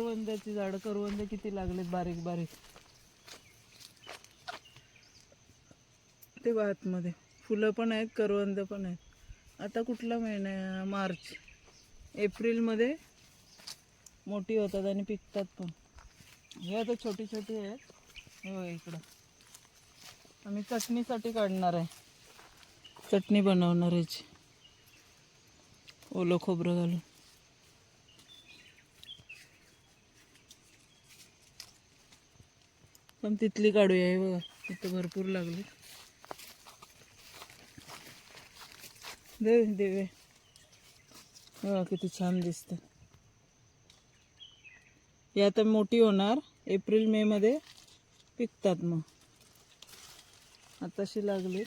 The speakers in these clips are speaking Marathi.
करवंदाची झाड करवंद किती लागलेत बारीक बारीक. ते मध्ये फुलं पण आहेत करवंद पण आहेत. आता कुठला महिना आहे? मार्च. एप्रिलमध्ये मोठी होतात आणि पिकतात पण. हे आता छोटी छोटी आहेत. हो इकडं. आम्ही चटणीसाठी काढणार आहे. चटणी बनवणार याची. ओलं खोबरं घालून. पण तिथली काढूया हे बघा. तिथं भरपूर लागले. दे देवे. बघा किती छान दिसतं. ही आता मोठी होणार. एप्रिल मे मध्ये पिकतात मग. आताशी लागली.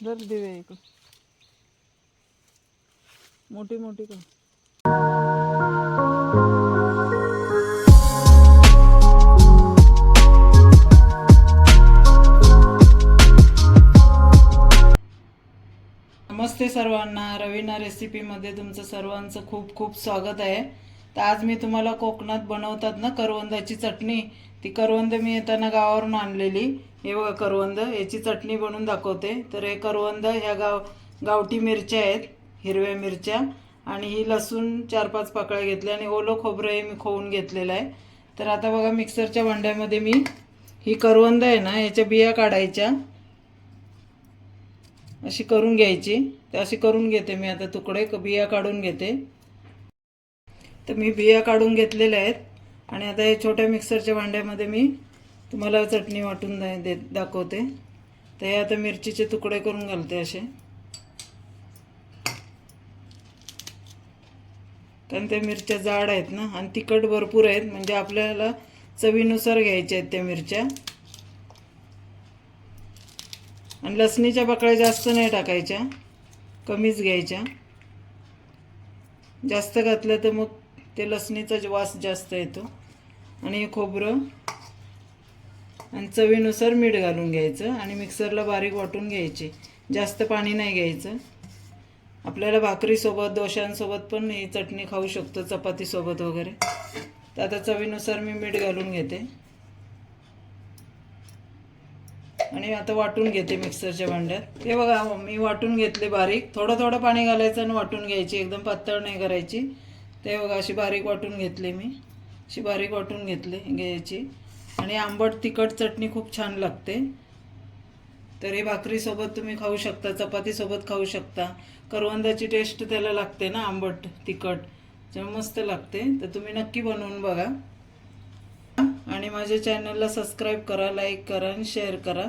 जर देऊया इकडं. मोठी मोठी का सर्वांना रवीना रेसिपीमध्ये तुमचं सर्वांचं खूप खूप स्वागत आहे. तर आज मी तुम्हाला कोकणात बनवतात ना करवंदाची चटणी ती करवंद मी येताना गावावरून आणलेली. हे बघा करवंद याची चटणी बनवून दाखवते. तर हे करवंद ह्या गाव गावठी मिरच्या आहेत हिरव्या मिरच्या. आणि ही लसूण चार पाच पाकळ्या घेतल्या आणि ओलं खोबरं हे मी खोवून घेतलेलं आहे. तर आता बघा मिक्सरच्या भांड्यामध्ये मी ही करवंद आहे ना याच्या बिया काढायच्या. अशी करून घ्यायची. तर अशी करून घेते मी. आता तुकडे क- बिया काढून घेते. तर मी बिया काढून घेतलेल्या आहेत. आणि आता हे छोट्या मिक्सरच्या भांड्यामध्ये मी तुम्हाला चटणी वाटून दे दाखवते. तर हे आता मिरचीचे तुकडे करून घालते असे. कारण त्या मिरच्या जाड आहेत ना. आणि तिखट भरपूर आहेत. म्हणजे आपल्याला चवीनुसार घ्यायच्या आहेत त्या मिरच्या. आणि लसणीच्या पाकळ्या जास्त नाही टाकायच्या. कमीच घ्यायच्या. जास्त घातलं तर मग ते लसणीचा वास जास्त येतो. आणि खोबरं. आणि चवीनुसार मीठ घालून घ्यायचं. आणि मिक्सरला बारीक वाटून घ्यायची. जास्त पाणी नाही घ्यायचं. आपल्याला भाकरीसोबत दोशांसोबत पण ही चटणी खाऊ शकतो चपातीसोबत वगैरे. तर आता चवीनुसार मी मीठ घालून घेते. आणि आता वाटून घेते मिक्सरच्या भांड्यात. हे बघा मी वाटून घेतले बारीक. थोडं थोडं पाणी घालायचं आणि वाटून घ्यायची. एकदम पातळ नाही करायची. ते बघा अशी बारीक वाटून घेतली मी. अशी बारीक वाटून घेतली घ्यायची. आणि आंबट तिखट चटणी खूप छान लागते. तर हे भाकरीसोबत तुम्ही खाऊ शकता चपातीसोबत खाऊ शकता. करवंदाची टेस्ट त्याला लागते ना आंबट तिखट. मस्त लागते. तर तुम्ही नक्की बनवून बघा. आणि माझ्या चॅनलला सबस्क्राईब करा लाईक करा आणि शेअर करा.